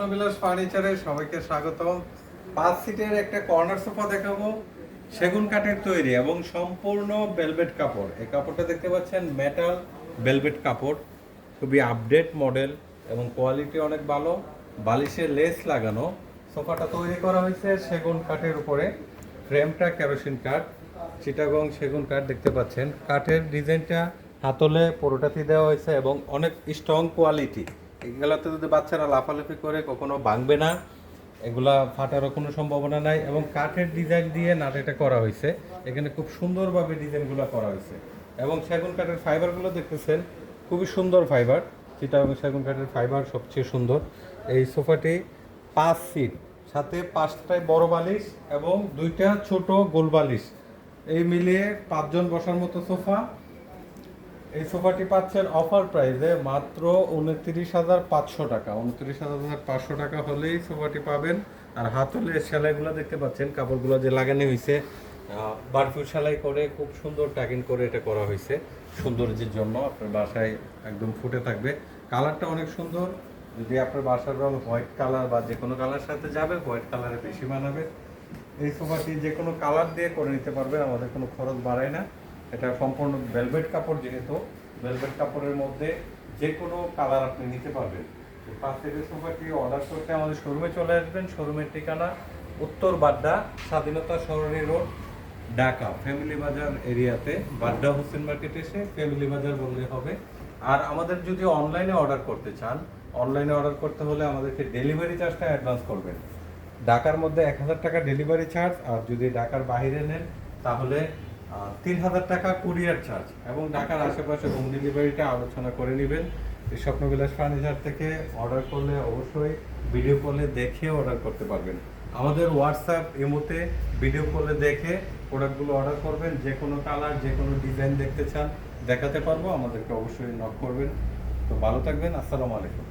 স্বপ্নবিলাস ফার্নিচারে সবাইকে স্বাগতম। পাঁচ সিটের একটা কর্নার সোফা দেখাবো। সেগুন কাঠের তৈরি এবং সম্পূর্ণ বেলভেট কাপড়। এই কাপড়টা দেখতে পাচ্ছেন মেটাল বেলভেট কাপড়। খুবই আপডেট মডেল এবং কোয়ালিটি অনেক ভালো। বালিশে লেস লাগানো। সোফাটা তৈরি করা হয়েছে সেগুন কাঠের উপরে। ফ্রেমটা কেরোসিন কাঠ। চিটাগং সেগুন কাঠ দেখতে পাচ্ছেন। কাঠের ডিজাইনটা হাতলে পুরোটাতে দেওয়া হয়েছে এবং অনেক স্ট্রং কোয়ালিটি এগুলোতে যদি বাচ্চারা লাফালাফি করে, কখনো ভাঙবে না। এগুলা ফাটারও কোনো সম্ভাবনা নাই এবং কাঠের ডিজাইন দিয়ে নাটেটা করা হয়েছে। এখানে খুব সুন্দরভাবে ডিজাইনগুলো করা হয়েছে। এবং সেগুন কাঠের ফাইবারগুলো দেখতেছেন, খুবই সুন্দর ফাইবার চিটাগং সেগুন কাঠের ফাইবার সবচেয়ে সুন্দর। এই সোফাটি পাঁচ সিট সাথে পাঁচটায় বড় বালিশ এবং দুইটা ছোট গোল বালিশ। এই মিলিয়ে পাঁচজন বসার মতো সোফা। এই সোফাটি পাচ্ছেন অফার প্রাইসে মাত্র উনত্রিশ হাজার পাঁচশো টাকা। উনত্রিশ হাজার পাঁচশো টাকা হলেই সোফাটি পাবেন। আর হাতলে সেলাইগুলো দেখতে পাচ্ছেন, কাপড়গুলো যে লাগানো হয়েছে। বারফিউ সেলাই করে খুব সুন্দর টাকিং করে এটা করা হয়েছে। সৌন্দর্যের জন্য আপনার বাসায় একদম ফুটে থাকবে। কালারটা অনেক সুন্দর। যদি আপনার বাসার রং হোয়াইট কালার বা যে কোনো কালার সাথে যাবে, হোয়াইট কালারে বেশি মানাবে এই সোফাটি যে কোনো কালার দিয়ে করে নিতে পারবেন, আমাদের কোনো খরচ বাড়ায় না। এটা সম্পূর্ণ ভেলভেট কাপড় যেহেতু ভেলভেট কাপড়ের মধ্যে যে কোনো কালার আপনি নিতে পারবেন। পাঁচ থেকে সোফাটি অর্ডার করতে আমাদের শোরুমে চলে আসবেন। শোরুমের ঠিকানা উত্তর বাড্ডা, স্বাধীনতা সরণি রোড, ঢাকা ফ্যামিলি বাজার এরিয়াতে বাড্ডা হোসেন মার্কেট এসে ফ্যামিলি বাজার বললে হবে। আর আমাদের যদি অনলাইনে অর্ডার করতে চান অনলাইনে অর্ডার করতে হলে আমাদেরকে ডেলিভারি চার্জটা অ্যাডভান্স করবেন। ঢাকার মধ্যে এক হাজার টাকা ডেলিভারি চার্জ আর যদি ঢাকার বাইরে নেন, তাহলে তিন হাজার টাকা কুরিয়ার চার্জ এবং ঢাকার আশেপাশে হোম ডেলিভারিটা আলোচনা করে নেবেন। এই স্বপ্নবিলাস ফার্নিচার থেকে অর্ডার করলে অবশ্যই ভিডিও কলে দেখে অর্ডার করতে পারবেন। আমাদের হোয়াটসঅ্যাপ এমোতে ভিডিও কলে দেখে প্রোডাক্টগুলো অর্ডার করবেন। যে কোনো কালার যে কোনো ডিজাইন দেখতে চান, দেখাতে পারব। আমাদেরকে অবশ্যই নক করবেন। তো ভালো থাকবেন। আসসালামু আলাইকুম।